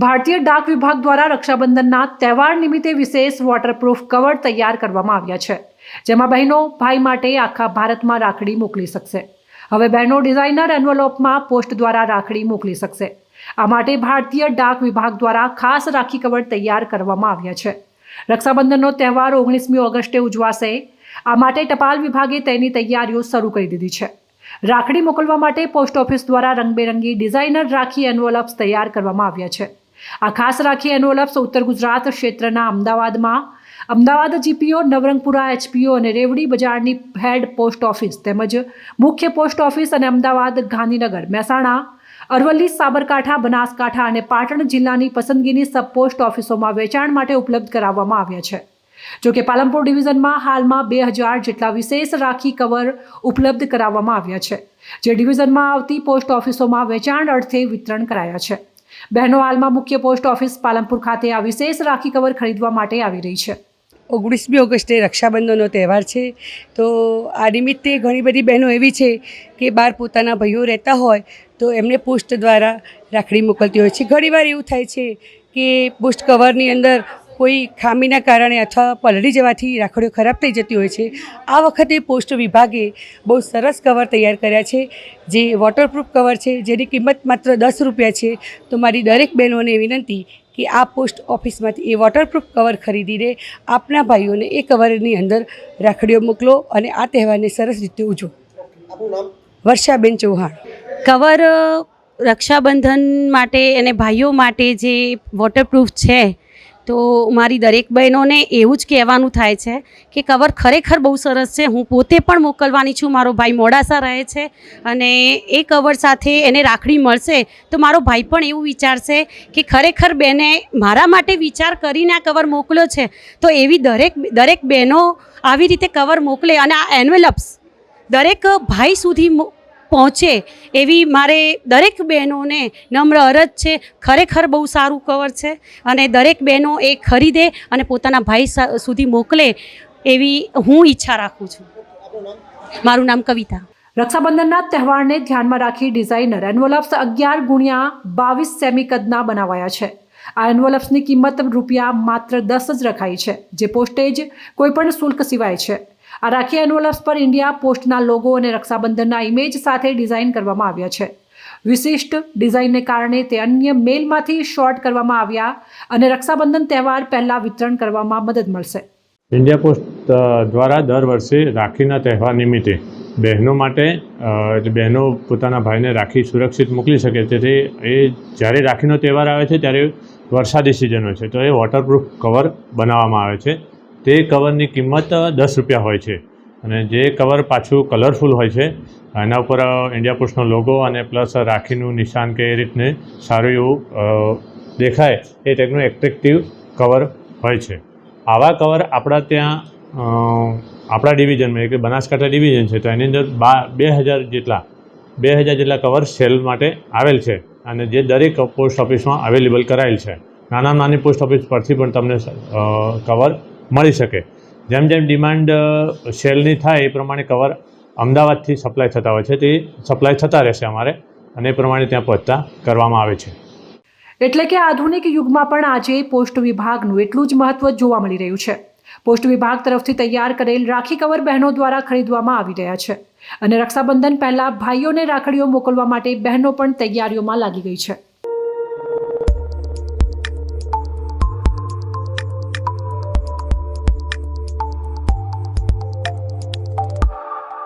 ભારતીય ડાક વિભાગ દ્વારા રક્ષાબંધનના તહેવાર નિમિત્તે વિશેષ વોટરપ્રૂફ કવર તૈયાર કરવામાં આવ્યા છે, જેમાં બહેનો ભાઈ માટે આખા ભારતમાં રાખડી મોકલી શકશે. હવે બહેનો ડિઝાઇનર એન્વલોપમાં પોસ્ટ દ્વારા રાખડી મોકલી શકશે. આ માટે ભારતીય ડાક વિભાગ દ્વારા ખાસ રાખી કવર તૈયાર કરવામાં આવ્યા છે. રક્ષાબંધનનો તહેવાર ઓગણીસમી ઓગસ્ટે ઉજવાશે. આ માટે ટપાલ વિભાગે તેની તૈયારીઓ શરૂ કરી દીધી છે. રાખડી મોકલવા માટે પોસ્ટ ઓફિસ દ્વારા રંગબેરંગી ડિઝાઇનર રાખી એન્વલપ્સ તૈયાર કરવામાં આવ્યા છે. આ ખાસ રાખી એન્વોલપ્સ ઉત્તર ગુજરાત ક્ષેત્રના અમદાવાદમાં. અમદાવાદ જીપીઓ, નવરંગપુરા એચપીઓ અને રેવડી બજારની હેડ પોસ્ટ ઓફિસ તેમજ મુખ્ય પોસ્ટ ઓફિસ અને અમદાવાદ ગાંધીનગર, મહેસાણા, અરવલ્લી, સાબરકાંઠા, બનાસકાંઠા અને પાટણ જિલ્લાની પસંદગીની સબ પોસ્ટ ઓફિસોમાં વેચાણ માટે ઉપલબ્ધ કરાવવામાં આવ્યા છે. જો કે પાલનપુર ડિવિઝનમાં હાલમાં બે હજાર જેટલા વિશેષ રાખી કવર ઉપલબ્ધ કરાવવામાં આવ્યા છે, જે ડિવિઝનમાં આવતી પોસ્ટ ઓફિસોમાં વેચાણ અર્થે વિતરણ કરાયા છે. બહેનો હાલમાં મુખ્ય પોસ્ટ ઓફિસ પાલનપુર ખાતે આ વિશેષ રાખી કવર ખરીદવા માટે આવી રહી છે. ઓગણીસમી ઓગસ્ટે રક્ષાબંધનનો તહેવાર છે. તો આ નિમિત્તે ઘણી બધી બહેનો એવી છે કે બહાર પોતાના ભાઈઓ રહેતા હોય તો એમને પોસ્ટ દ્વારા રાખડી મોકલતી હોય છે. ઘણીવાર એવું થાય છે કે પોસ્ટ કવરની અંદર કોઈ ખામીના કારણે અથવા પલળી જવાથી રાખડીઓ ખરાબ થઈ જતી હોય છે આ વખતે પોસ્ટ વિભાગે બહુ સરસ કવર તૈયાર કર્યા છે જે વોટરપ્રૂફ કવર છે જેની કિંમત માત્ર દસ રૂપિયા છે. તો મારી દરેક બહેનોને વિનંતી કે આ પોસ્ટ ઓફિસમાંથી એ વોટરપ્રૂફ કવર ખરીદીને આપના ભાઈઓને એ કવરની અંદર રાખડીઓ મોકલો અને આ તહેવારને સરસ રીતે ઉજવો. વર્ષાબેન ચૌહાણ. કવર રક્ષાબંધન માટે અને ભાઈઓ માટે જે વોટરપ્રૂફ છે તો મારી દરેક બહેનોને એવું જ કહેવાનું થાય છે કે કવર ખરેખર બહુ સરસ છે. હું પોતે પણ મોકલવાની છું. મારો ભાઈ મોડાસા રહે છે અને એ કવર સાથે એને રાખડી મળશે તો મારો ભાઈ પણ એવું વિચારશે કે ખરેખર બેને મારા માટે વિચાર કરીને આ કવર મોકલ્યો છે. તો એવી દરેક દરેક બહેનો આવી રીતે કવર મોકલે અને આ એન્વેલપ્સ દરેક ભાઈ સુધી પહોંચે એવી મારે દરેક બહેનોને નમ્ર અરજ છે. ખરેખર બહુ સારું કવર છે અને દરેક બહેનો એ ખરીદે અને પોતાના ભાઈ સુધી મોકલે એવી હું ઈચ્છા રાખું છું. મારું નામ કવિતા. રક્ષાબંધનના તહેવારને ધ્યાનમાં રાખી ડિઝાઇનર એન્વોલપ્સ અગિયાર ગુણ્યા બાવીસ સેમી કદના બનાવાયા છે. આ એન્વોલપ્સની કિંમત રૂપિયા માત્ર દસ જ રખાઈ છે, જે પોસ્ટેજ કોઈપણ શુલ્ક સિવાય છે. આ રાખી એન્વલપ્સ પર ઇન્ડિયા પોસ્ટના લોગો અને રક્ષાબંધનના ઇમેજ સાથે ડિઝાઇન કરવામાં આવ્યા છે. વિશિષ્ટ ડિઝાઇનને કારણે તે અન્ય મેલમાંથી શોર્ટ કરવામાં આવ્યા અને રક્ષાબંધન તહેવાર પહેલાં વિતરણ કરવામાં મદદ મળશે. ઇન્ડિયા પોસ્ટ દ્વારા દર વર્ષે રાખીના તહેવાર નિમિત્તે બહેનો માટે બહેનો પોતાના ભાઈને રાખી સુરક્ષિત મોકલી શકે તેથી એ જ્યારે રાખીનો તહેવાર આવે છે, ત્યારે વરસાદી સિઝન હોય છે. તો એ વોટરપ્રૂફ કવર બનાવવામાં આવે છે. તે કવરની કિંમત દસ રૂપિયા હોય છે. અને જે કવર પાછું કલરફુલ હોય છે, એના ઉપર ઇન્ડિયા પોસ્ટનો લોગો અને પ્લસ રાખીનું નિશાન કે એ રીતને સારું એવું દેખાય એ ટાઈપનું એટ્રેક્ટિવ કવર હોય છે. આવા કવર આપણા ત્યાં આપણા ડિવિઝનમાં એટલે બનાસકાંઠા ડિવિઝન છે, તો એની અંદર બા, બે હજાર જેટલા, બે હજાર જેટલા કવર સેલ માટે આવેલ છે અને જે દરેક પોસ્ટ ઓફિસમાં અવેલેબલ કરાયેલ છે. નાના નાની પોસ્ટ ઓફિસ પરથી પણ તમને કવર મળી શકે. જેમ જેમ ડિમાન્ડ સેલની થાય એ પ્રમાણે કવર અમદાવાદથી સપ્લાય થતા હોય છે. તે સપ્લાય થતા રહેશે અમારે અને એ પ્રમાણે ત્યાં પહોંચતા કરવામાં આવે છે. એટલે કે આધુનિક યુગમાં પણ આજે પોસ્ટ વિભાગનું એટલું જ મહત્વ જોવા મળી રહ્યું છે. પોસ્ટ વિભાગ તરફથી તૈયાર કરેલ રાખી કવર બહેનો દ્વારા ખરીદવામાં આવી રહ્યા છે. અને રક્ષાબંધન પહેલા ભાઈઓને રાખડીઓ મોકલવા માટે બહેનો પણ તૈયારીઓમાં લાગી ગઈ છે.